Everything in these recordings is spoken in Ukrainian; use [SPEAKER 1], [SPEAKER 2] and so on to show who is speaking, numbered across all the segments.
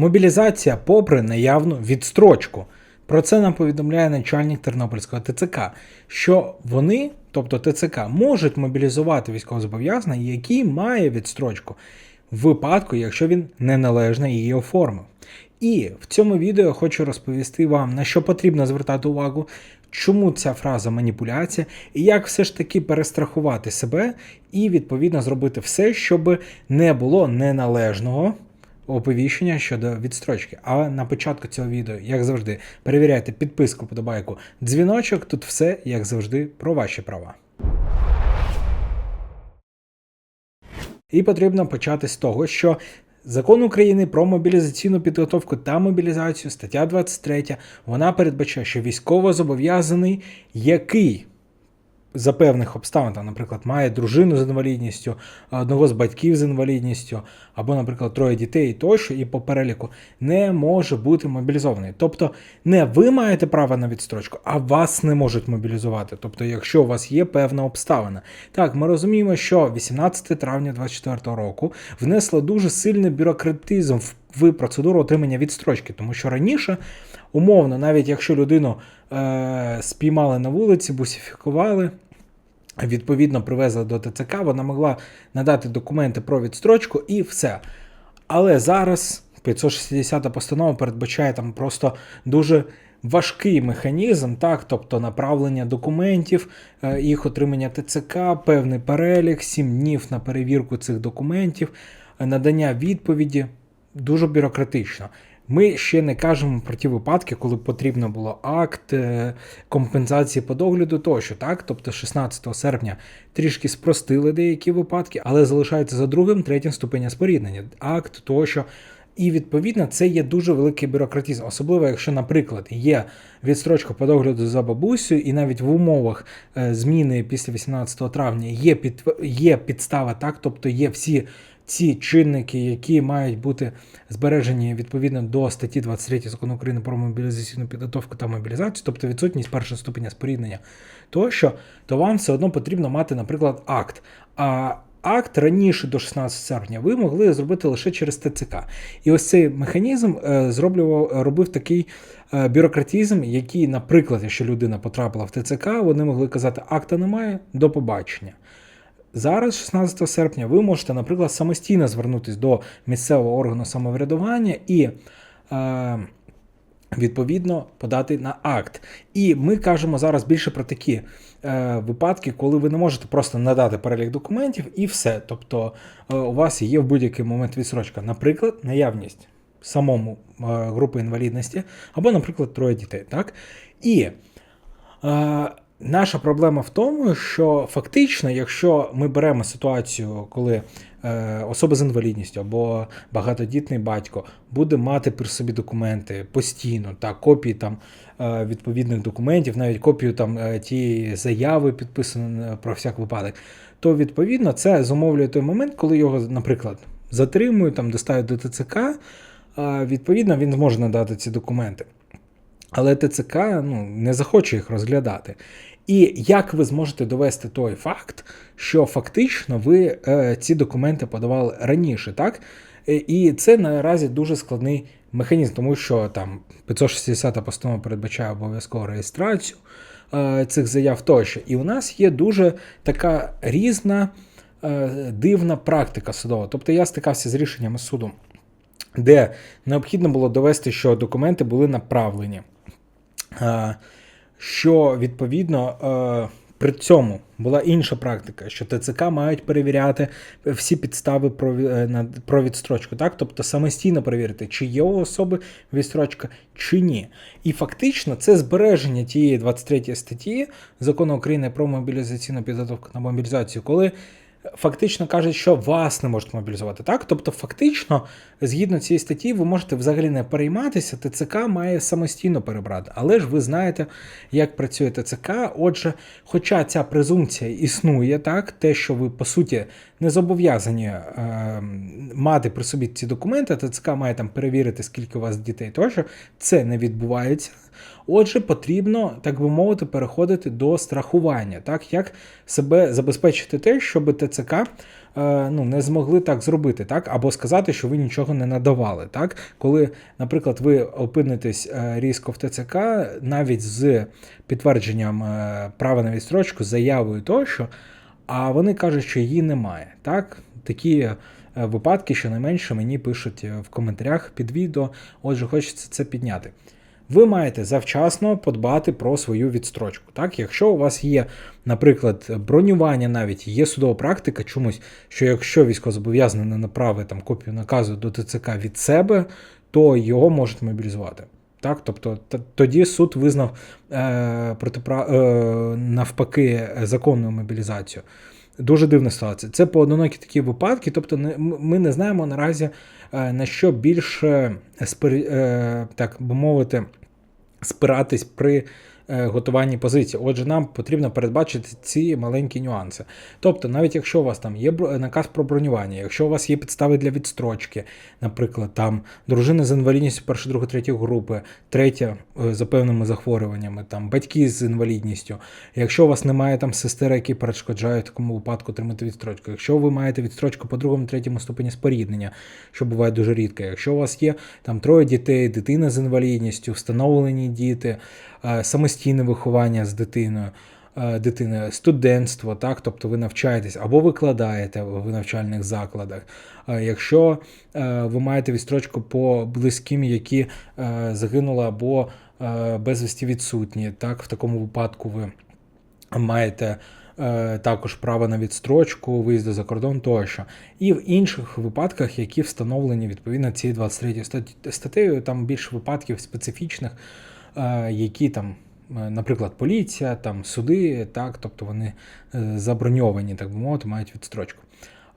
[SPEAKER 1] Мобілізація попри наявну відстрочку. Про це нам повідомляє начальник Тернопільського ТЦК, що вони, тобто ТЦК, можуть мобілізувати військовозобов'язаного, який має відстрочку, в випадку, якщо він неналежно її оформив. І в цьому відео я хочу розповісти вам, на що потрібно звертати увагу, чому ця фраза маніпуляція, і як все ж таки перестрахувати себе і відповідно зробити все, щоб не було неналежного оповіщення щодо відстрочки. А на початку цього відео, як завжди, перевіряйте підписку, подобайку, дзвіночок. Тут все, як завжди, про ваші права. І потрібно почати з того, що Закон України про мобілізаційну підготовку та мобілізацію, стаття 23, вона передбачає, що військовозобов'язаний, який за певних обставин, там, наприклад, має дружину з інвалідністю, одного з батьків з інвалідністю, або, наприклад, троє дітей тощо, і по переліку не може бути мобілізований. Тобто не ви маєте право на відстрочку, а вас не можуть мобілізувати. Тобто, якщо у вас є певна обставина. Так, ми розуміємо, що 18 травня 2024 року внесло дуже сильний бюрократизм в процедуру отримання відстрочки, тому що раніше, умовно, навіть якщо людину е, спіймали на вулиці, бусифікували. Відповідно, привезли до ТЦК, вона могла надати документи про відстрочку і все. Але зараз 560 постанова передбачає там просто дуже важкий механізм, так, тобто направлення документів, е, їх отримання ТЦК, певний перелік, 7 днів на перевірку цих документів, надання відповіді. Дуже бюрократично. Ми ще не кажемо про ті випадки, коли потрібно було акт е, компенсації по догляду тощо, так? Тобто 16 серпня трішки спростили деякі випадки, але залишається за другим, третім ступеня споріднення, акт тощо. І відповідно це є дуже великий бюрократизм, особливо якщо, наприклад, є відстрочка по догляду за бабусею, і навіть в умовах е, зміни після 18 травня є під є підстава, так, тобто є всі ці чинники, які мають бути збережені відповідно до статті 23 закону України про мобілізаційну підготовку та мобілізацію, тобто відсутність першого ступеня споріднення, тощо, то вам все одно потрібно мати, наприклад, акт. А Акт раніше до 16 серпня ви могли зробити лише через ТЦК. І ось цей механізм е, зроблював, робив такий е, бюрократизм, який, наприклад, якщо людина потрапила в ТЦК, вони могли казати, акта немає, до побачення. Зараз, 16 серпня, ви можете, наприклад, самостійно звернутися до місцевого органу самоврядування і е, відповідно подати на акт. І ми кажемо зараз більше про такі е, випадки, коли ви не можете просто надати перелік документів і все. Тобто е, у вас є в будь-який момент відсрочка, наприклад, наявність самому е, групи інвалідності, або, наприклад, троє дітей. Так? І е, Наша проблема в тому, що фактично, якщо ми беремо ситуацію, коли е, особа з інвалідністю або багатодітний батько буде мати при собі документи постійно, та копії там е, відповідних документів, навіть копію там е, тієї заяви підписаної про всяк випадок, то відповідно це зумовлює той момент, коли його, наприклад, затримують, там доставлять до ТЦК, е, відповідно він зможе надати ці документи. Але ТЦК ну, не захоче їх розглядати. І як ви зможете довести той факт, що фактично ви е, ці документи подавали раніше, так? Е, і це наразі дуже складний механізм, тому що там 560 постанова передбачає обов'язкову реєстрацію е, цих заяв тощо. І у нас є дуже така різна е, дивна практика судова. Тобто я стикався з рішеннями суду, де необхідно було довести, що документи були направлені. Що відповідно е, при цьому була інша практика, що ТЦК мають перевіряти всі підстави е, про відстрочку, так? тобто самостійно перевірити, чи є у особи відстрочка, чи ні. І фактично це збереження тієї 23 статті закону України про мобілізаційну підготовку на мобілізацію, коли фактично кажуть, що вас не можуть мобілізувати. Так? Тобто, фактично, згідно цієї статті, ви можете взагалі не перейматися, ТЦК має самостійно перебрати. Але ж ви знаєте, як працює ТЦК. Отже, хоча ця презумпція існує, так, те, що ви по суті не зобов'язані е, мати при собі ці документи, ТЦК має там перевірити, скільки у вас дітей тощо. Це не відбувається. Отже, потрібно, так би мовити, переходити до страхування, так як себе забезпечити те, щоб ТЦК е, ну, не змогли так зробити, так, або сказати, що ви нічого не надавали. Так, коли, наприклад, ви опинитесь е, різко в ТЦК, навіть з підтвердженням е, права на відстрочку, заявою тощо, а вони кажуть, що її немає. Так, такі. е, Випадки, щонайменше, мені пишуть е, в коментарях під відео, отже, хочеться це підняти ви маєте завчасно подбати про свою відстрочку. Так, Якщо у вас є, наприклад, бронювання, навіть є судова практика чомусь, що якщо військовозобов'язаний не направить там копію наказу до ТЦК від себе, то його можуть мобілізувати. Так, тобто тоді суд визнав е, протипра... е, навпаки законну мобілізацію. Дуже дивна ситуація. Це поодинокі такі випадки, тобто не, ми не знаємо наразі е, на що більше е, так би мовити, спиратись при готуванні позиції. Отже, нам потрібно передбачити ці маленькі нюанси. Тобто, навіть якщо у вас там є наказ про бронювання, якщо у вас є підстави для відстрочки, наприклад, там дружина з інвалідністю першої, другої, третьої групи, третя е, за певними захворюваннями, там батьки з інвалідністю, якщо у вас немає там сестер, які перешкоджають в такому випадку отримати відстрочку, якщо ви маєте відстрочку по другому, третьому ступені споріднення, що буває дуже рідко, якщо у вас є там троє дітей, дитина з інвалідністю, встановлені діти, е, самостійне виховання з дитиною. е, Дитини, студентство, так, тобто ви навчаєтесь або викладаєте в навчальних закладах. Е, Якщо е, ви маєте відстрочку по близьким, які загинули або безвісті відсутні, так, в такому випадку ви маєте також право на відстрочку, виїзду за кордон тощо. І в інших випадках, які встановлені відповідно цією 23 статтею, там більше випадків специфічних, які там. Е, Наприклад, поліція, там суди, так, тобто вони е, заброньовані, так би мовити, мають відстрочку.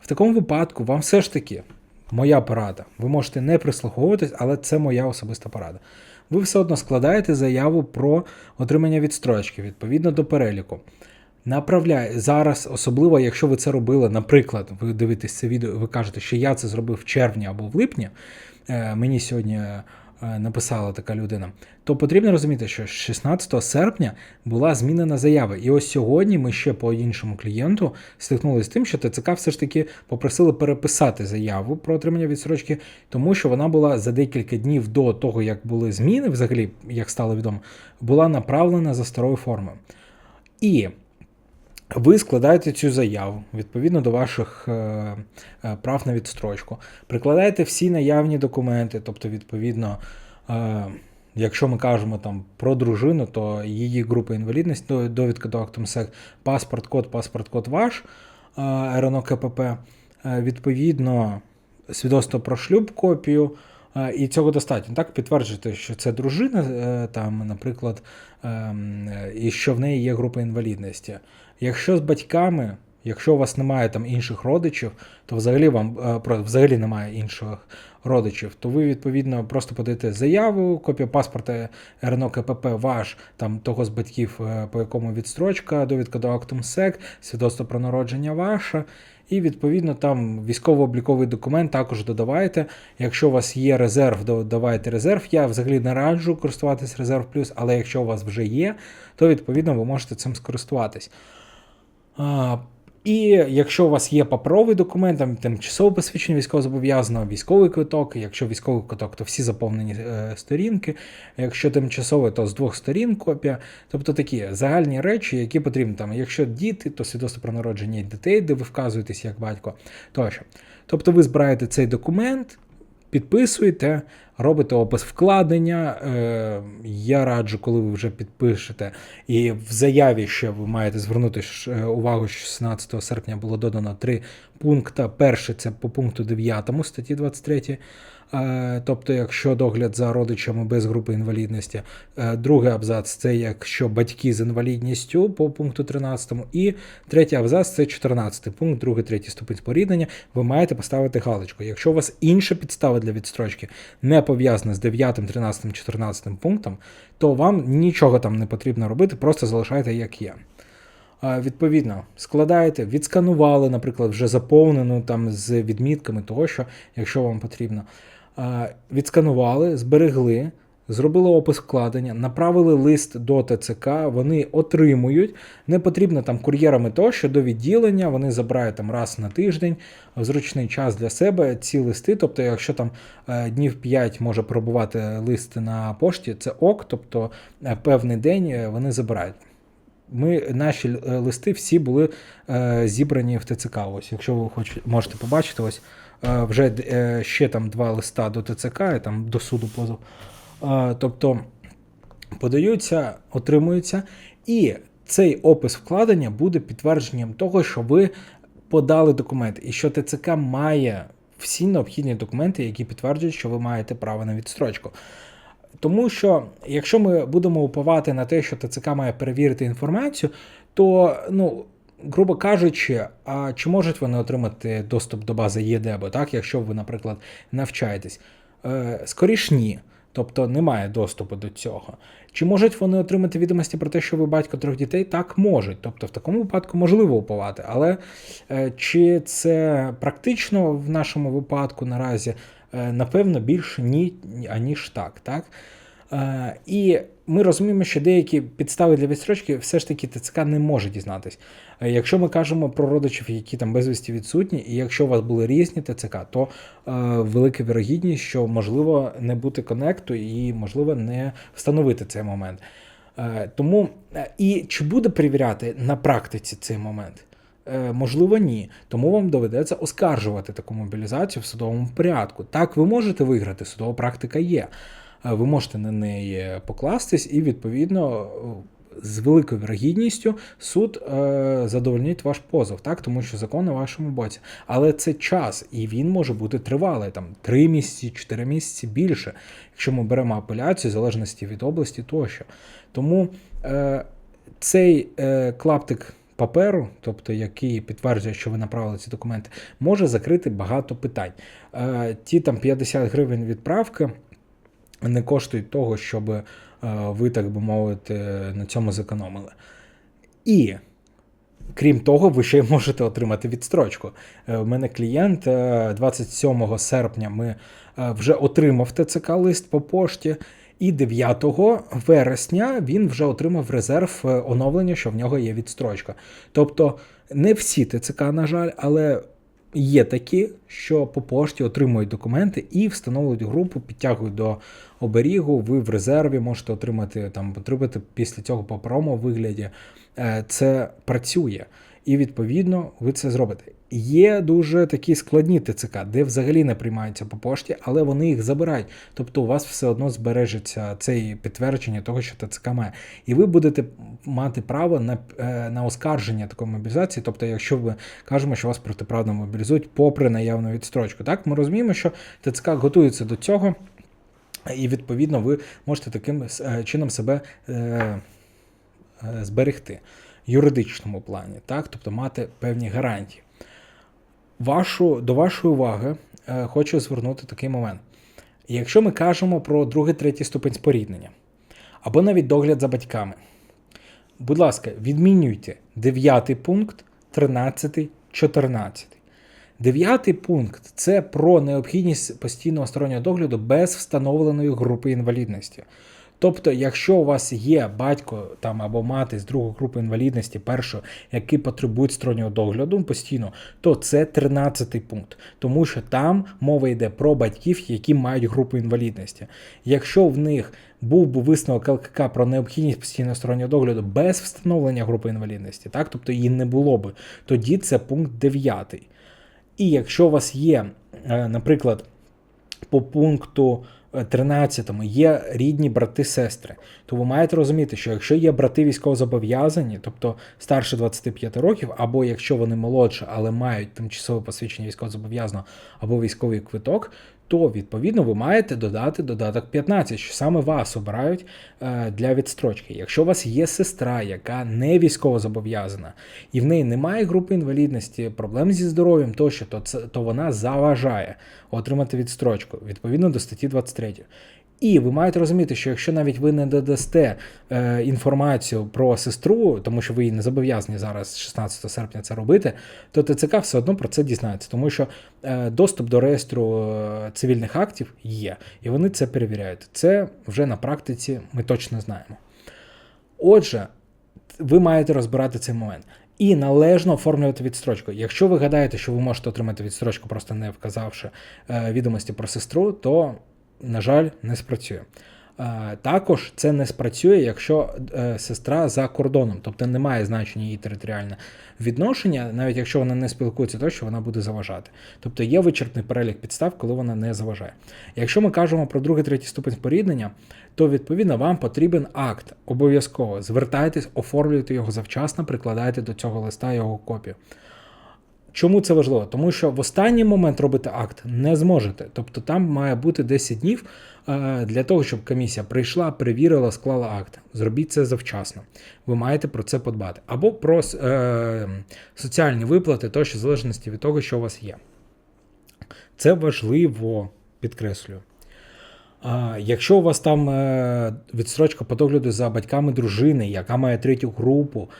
[SPEAKER 1] В такому випадку вам все ж таки моя порада. Ви можете не прислуховуватись, але це моя особиста порада. Ви все одно складаєте заяву про отримання відстрочки відповідно до переліку. Направляє зараз, особливо, якщо ви це робили, наприклад, ви дивитесь це відео, ви кажете, що я це зробив в червні або в липні. е, Мені сьогодні написала така людина, то потрібно розуміти, що 16 серпня була змінена заява. І ось сьогодні ми ще по іншому клієнту стикнулися з тим, що ТЦК все ж таки попросили переписати заяву про отримання відстрочки, тому що вона була за декілька днів до того, як були зміни, взагалі, як стало відомо, була направлена за старою формою. І ви складаєте цю заяву відповідно до ваших е, е, прав на відстрочку, прикладаєте всі наявні документи, тобто, відповідно, е, якщо ми кажемо там про дружину, то її група інвалідності, довідка до акту МСЕК, паспорт, код, паспорт, код ваш, РНО КПП, відповідно, свідоцтво про шлюб, копію. І цього достатньо. Так, підтверджуєте, що це дружина, там, наприклад, ем, і що в неї є група інвалідності. Якщо з батьками, якщо у вас немає там інших родичів, то взагалі вам е, взагалі немає інших родичів, то ви відповідно просто подаєте заяву, копія паспорта РНО КПП ваш, там того з батьків, е, по якому відстрочка, довідка до акту МСЕК, свідоцтво про народження ваше. І відповідно там військово-обліковий документ також додавайте. Якщо у вас є резерв, додавайте резерв. Я взагалі не раджу користуватись резерв плюс, але якщо у вас вже є, то відповідно ви можете цим скористуватись. І якщо у вас є паперовий документ, там тимчасове посвідчення військовозобов'язаного, військовий квиток, якщо військовий квиток, то всі заповнені е, сторінки. Якщо тимчасовий, то з двох сторін копія. Тобто такі загальні речі, які потрібні там. Якщо діти, то свідоцтво про народження дітей, де ви вказуєтесь як батько тощо. Тобто ви збираєте цей документ, підписуєте, робите опис вкладення. Е, Я раджу, коли ви вже підпишете. І в заяві ще ви маєте звернути е, увагу, що 16 серпня було додано три пункти. Перший це по пункту 9 статті 23. Е, Тобто, якщо догляд за родичами без групи інвалідності, Е, другий абзац це якщо батьки з інвалідністю по пункту 13, і третій абзац це 14 пункт, другий, третій ступень споріднення. Ви маєте поставити галочку. Якщо у вас інша підстава для відстрочки не пов'язана з 9, 13, 14 пунктом, то вам нічого там не потрібно робити, просто залишайте як є. Е, Відповідно, складаєте, відсканували, наприклад, вже заповнену там з відмітками того, що, якщо вам потрібно. Відсканували, зберегли, зробили опис вкладення, направили лист до ТЦК, вони отримують. Не потрібно там кур'єрами тощо до відділення, вони забирають там раз на тиждень в зручний час для себе ці листи. Тобто, якщо там е, днів 5 може пробувати лист на пошті, це ок, тобто е, певний день е, вони забирають. Ми, наші е, листи всі були е, зібрані в ТЦК. Ось, якщо ви хоч, можете побачити, ось е, вже е, ще там два листа до ТЦК, і там до суду позов. Е, тобто подаються, отримуються, і цей опис вкладення буде підтвердженням того, що ви подали документ, і що ТЦК має всі необхідні документи, які підтверджують, що ви маєте право на відстрочку. Тому що якщо ми будемо уповати на те, що ТЦК має перевірити інформацію, то, ну, грубо кажучи, а чи можуть вони отримати доступ до бази ЄДЕБО, так, якщо ви, наприклад, навчаєтесь? Е, скоріш ні. Тобто немає доступу до цього. Чи можуть вони отримати відомості про те, що ви батько трьох дітей? Так, можуть. Тобто в такому випадку можливо уповати. Але е, чи це практично в нашому випадку наразі? Е, напевно, більше ні, аніж так. так? Е, і ми розуміємо, що деякі підстави для відстрочки все ж таки ТЦК не може дізнатись. Е, Якщо ми кажемо про родичів, які там безвісті відсутні, і якщо у вас були різні ТЦК, то е, велика вірогідність, що можливо не бути конекту і можливо не встановити цей момент. Е, тому і чи буде перевіряти на практиці цей момент? Е, Можливо, ні. Тому вам доведеться оскаржувати таку мобілізацію в судовому порядку. Так, ви можете виграти, судова практика є. Е, Ви можете на неї покластись, і відповідно з великою вірогідністю суд е, задовольнить ваш позов, так тому що закон на вашому боці. Але це час, і він може бути тривалий, там 3 місяці, 4 місяці більше, якщо ми беремо апеляцію, в залежності від області тощо. Тому е, цей е, клаптик паперу, тобто який підтверджує, що ви направили ці документи, може закрити багато питань. Е, ті там 50 гривень відправки не коштують того, щоб е, ви, так би мовити, на цьому зекономили. І крім того, ви ще й можете отримати відстрочку. Е, У мене клієнт е, 27 серпня ми е, вже отримав ТЦК лист по пошті. І 9 вересня він вже отримав резерв е, оновлення, що в нього є відстрочка. Тобто не всі ТЦК, на жаль, але є такі, що по пошті отримують документи і встановлюють групу, підтягують до оберігу. Ви в резерві можете отримати там, отримати після цього по промо вигляді. Е, Це працює. І відповідно ви це зробите. Є дуже такі складні ТЦК, де взагалі не приймаються по пошті, але вони їх забирають. Тобто у вас все одно збережеться це підтвердження того, що ТЦК має. І ви будете мати право на е, на оскарження такої мобілізації. Тобто, якщо ви кажемо, що вас протиправно мобілізують, попри наявну відстрочку. Так, ми розуміємо, що ТЦК готується до цього, і відповідно ви можете таким е, чином себе е, зберегти юридичному плані, так, тобто мати певні гарантії. Вашу, До вашої уваги е, хочу звернути такий момент. Якщо ми кажемо про другий, третій ступень споріднення, або навіть догляд за батьками, будь ласка, відмінюйте 9 пункт, 13, 14. Дев'ятий пункт це про необхідність постійного стороннього догляду без встановленої групи інвалідності. Тобто, якщо у вас є батько там або мати з другої групи інвалідності, першого, які потребують стороннього догляду постійно, то це 13 пункт, тому що там мова йде про батьків, які мають групу інвалідності. Якщо в них був би висновок ЛКК про необхідність постійного стороннього догляду без встановлення групи інвалідності, так тобто її не було би, тоді це пункт 9. І якщо у вас є, е, наприклад, по пункту 13 є рідні брати-сестри, то ви маєте розуміти, що якщо є брати військовозобов'язані, тобто старше 25 років, або якщо вони молодші, але мають тимчасове посвідчення військовозобов'язаного або військовий квиток, то відповідно ви маєте додати додаток 15, що саме вас обирають е, для відстрочки. Якщо у вас є сестра, яка не військово зобов'язана, і в неї немає групи інвалідності, проблем зі здоров'ям тощо, то це то вона заважає отримати відстрочку відповідно до статті 23. І ви маєте розуміти, що якщо навіть ви не додасте е, інформацію про сестру, тому що ви її не зобов'язані зараз, 16 серпня, це робити, то ТЦК все одно про це дізнається, тому що е, доступ до реєстру е, цивільних актів є, і вони це перевіряють. Це вже на практиці ми точно знаємо. Отже, ви маєте розбирати цей момент. І належно оформлювати відстрочку. Якщо ви гадаєте, що ви можете отримати відстрочку, просто не вказавши е, відомості про сестру, то, на жаль, не спрацює. Е, також це не спрацює, якщо е, сестра за кордоном, тобто немає значення її територіальне відношення, навіть якщо вона не спілкується, то що вона буде заважати. Тобто є вичерпний перелік підстав, коли вона не заважає. Якщо ми кажемо про другий третій ступень споріднення, то відповідно вам потрібен акт. Обов'язково звертайтесь, оформлюйте його завчасно, прикладайте до цього листа його копію. Чому це важливо? Тому що в останній момент робити акт не зможете. Тобто там має бути 10 днів е, для того, щоб комісія прийшла, перевірила, склала акт. Зробіть це завчасно. Ви маєте про це подбати. Або про е, соціальні виплати, тощо в залежності від того, що у вас є. Це важливо, підкреслюю. Якщо у вас там е, відстрочка по догляду за батьками дружини, яка має третю групу,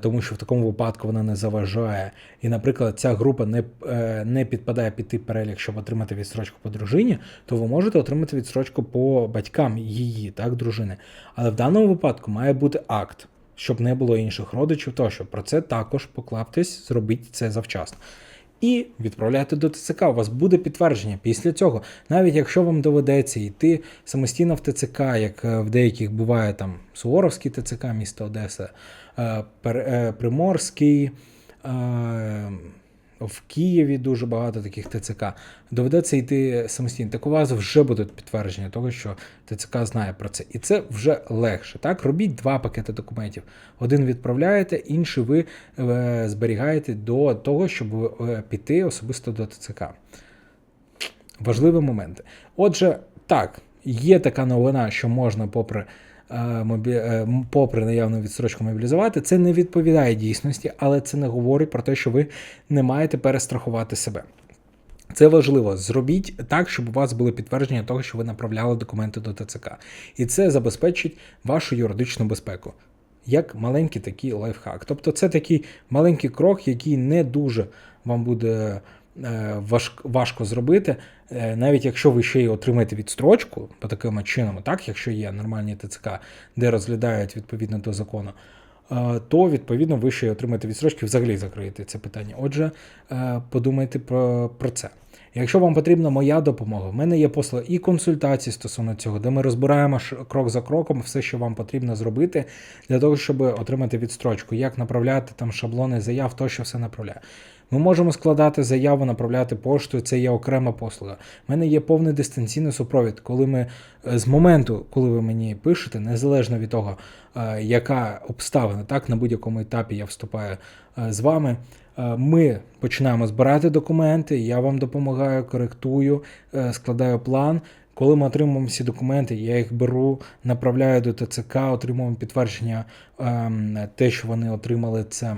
[SPEAKER 1] тому що в такому випадку вона не заважає, і, наприклад, ця група не е, не підпадає під тип перелік, щоб отримати відстрочку по дружині, то ви можете отримати відстрочку по батькам її, так, дружини. Але в даному випадку має бути акт, щоб не було інших родичів, тощо. Про це також поклаптесь, зробіть це завчасно і відправляти до ТЦК. У вас буде підтвердження після цього. Навіть якщо вам доведеться йти самостійно в ТЦК, як е, в деяких буває там Суворовський ТЦК, місто Одеса, е, е, Приморський. В Києві дуже багато таких ТЦК. Доведеться йти самостійно. Так у вас вже будуть підтвердження того, що ТЦК знає про це. І це вже легше. Так, робіть два пакети документів. Один відправляєте, інший ви е, зберігаєте до того, щоб е, піти особисто до ТЦК. Важливі моменти. Отже, так, є така новина, що можна, попри. Е, попри наявну відстрочку мобілізувати, це не відповідає дійсності, але це не говорить про те, що ви не маєте перестрахувати себе. Це важливо. Зробіть так, щоб у вас були підтвердження того, що ви направляли документи до ТЦК. І це забезпечить вашу юридичну безпеку. Як маленький такий лайфхак. Тобто це такий маленький крок, який не дуже вам буде Е, важко зробити, е, навіть якщо ви ще й отримаєте відстрочку по таким чином, так, якщо є нормальні ТЦК, де розглядають відповідно до закону, е, то відповідно ви ще й отримаєте відстрочки, взагалі закриєте це питання. Отже, подумайте про, про це. Якщо вам потрібна моя допомога, в мене є послуги і консультації стосовно цього, де ми розбираємо крок за кроком все, що вам потрібно зробити для того, щоб отримати відстрочку, як направляти там шаблони заяв, то що все направляє. Ми можемо складати заяву, направляти поштою, це є окрема послуга. У мене є повний дистанційний супровід, коли ми е, з моменту, коли ви мені пишете, незалежно від того, е, яка обставина, так на будь-якому етапі я вступаю е, з вами. Ми починаємо збирати документи, я вам допомагаю, коректую, складаю план. Коли ми отримуємо всі документи, я їх беру, направляю до ТЦК, отримуємо підтвердження, ем, те, що вони отримали це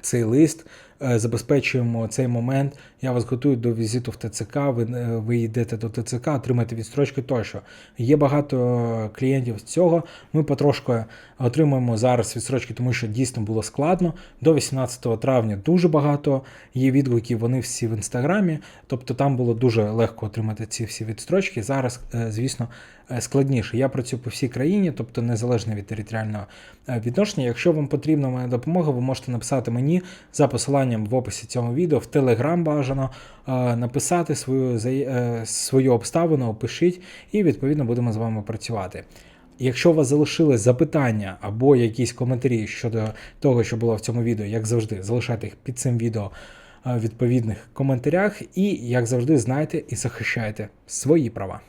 [SPEAKER 1] цей лист. Е, забезпечуємо цей момент. Я вас готую до візиту в ТЦК. Ви е, ви йдете до ТЦК, отримаєте відстрочки тощо. Є багато клієнтів з цього. Ми потрошку отримуємо зараз відстрочки, тому що дійсно було складно. До 18 травня дуже багато є відгуків. Вони всі в інстаграмі. Тобто там було дуже легко отримати ці всі відстрочки. Зараз, е, звісно, складніше. Я працюю по всій країні, тобто незалежно від територіального відношення. Якщо вам потрібна моя допомога, ви можете написати мені за посиланням посиланням в описі цього відео, в Телеграм бажано е, написати свою е, свою обставину, опишіть, і відповідно будемо з вами працювати. Якщо у вас залишились запитання або якісь коментарі щодо того, що було в цьому відео, як завжди, залишайте їх під цим відео е, в відповідних коментарях. І, як завжди, знайте і захищайте свої права.